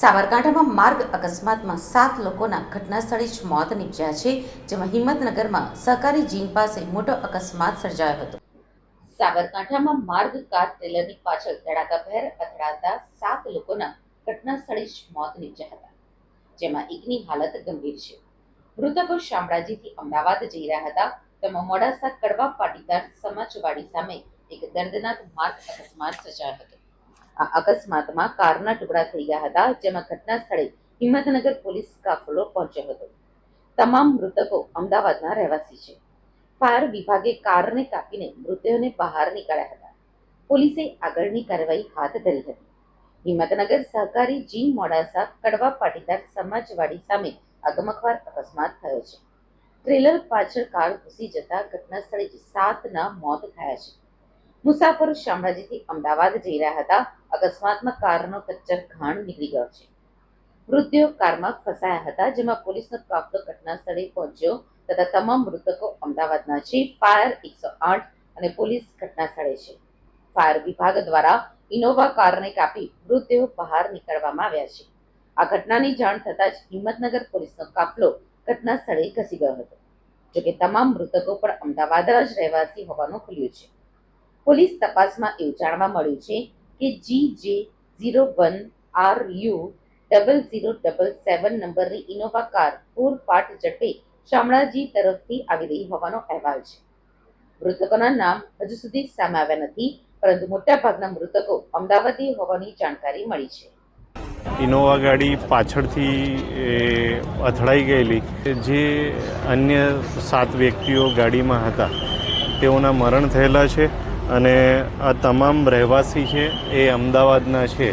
સાબરકાંઠામાં માર્ગ અકસ્માતમાં સાત લોકોના ઘટના સ્થળે જ મોત નીપજ્યા છે, જેમાં હિંમતનગરમાં સહકારી જીમ પાસે મોટો અકસ્માત સર્જાયો હતો. સાબરકાંઠામાં માર્ગ કાર ટ્રેલરની પાછળ ધડાકાભેર અથડાતા સાત લોકોના ઘટના સ્થળે જ મોત નીપજ્યા હતા, જેમાં એકની હાલત ગંભીર છે. મૃતકો શામળાજીથી અમદાવાદ જઈ રહ્યા હતા. તેમાં મોડાસા કડવા પાટીદાર સમાજવાડી સામે એક દર્દનાક માર્ગ અકસ્માત સર્જાયો હતો. આ અકસ્માતમાં કારના ટુકડા થઈ ગયા હતા, જેમાં ઘટના સ્થળે હિંમતનગર પોલીસ કાફલો પહોંચ્યો હતો. તમામ મૃતકો અમદાવાદના રહેવાસી છે. ફાયર વિભાગે કારને કાપીને મૃતદેહોને બહાર નીકાળ્યા હતા. પોલીસે આગળની કાર્યવાહી હાથ ધરી હતી. હિંમતનગર સહકારી જી મોડાસા કડવા પાટીદાર સમાજવાડી સામે આ અકસ્માત થયો છે. ટ્રેલર પાછળ કાર ઘૂસી જતા ઘટના સ્થળે જ સાતના મોત થયા છે. મુસાફરો શામળાજીથી અમદાવાદ જઈ રહ્યા હતા. અકસ્માતમાં કારનો કચ્ચર ઘાણ નીકળી ગયો છે. મૃતદેહો કારમાં ફસાયા હતા, જેમાં પોલીસનો કાફલો ઘટના સ્થળે પહોંચ્યો તથા તમામ મૃતકો અમદાવાદના છે. ફાયર એકસો આઠ અને પોલીસ ઘટના સ્થળે છે. ફાયર વિભાગ દ્વારા ઇનોવા કારને કાપી મૃતદેહો બહાર નીકળવામાં આવ્યા છે. આ ઘટનાની જાણ થતાં જ હિંમતનગર પોલીસનો કાફલો ઘટના સ્થળે ઘસી ગયો હતો. જોકે તમામ મૃતકો પણ અમદાવાદના જ રહેવાસી હોવાનું ખુલ્યું છે. પોલીસ તપાસમાં એવું જાણવા મળ્યું છે કે G J zero one R U double zero double seven નંબરની ઇનોવા કાર પૂરપાટ ઝડપે શામળાજી તરફથી આવી રહી હોવાનો અહેવાલ છે. મૃતકોના નામ હજુ સુધી સામે આવ્યા નથી, પરંતુ મોટાભાગના મૃતકો અમદાવાદી હોવાની જાણકારી મળી છે. ઇનોવા ગાડી પાછળથી અથડાઈ ગયેલી. જે અન્ય સાત વ્યક્તિઓ ગાડીમાં હતા, તેઓના મરણ થયેલા છે. અને આ તમામ રહેવાસી છે એ અમદાવાદના છે.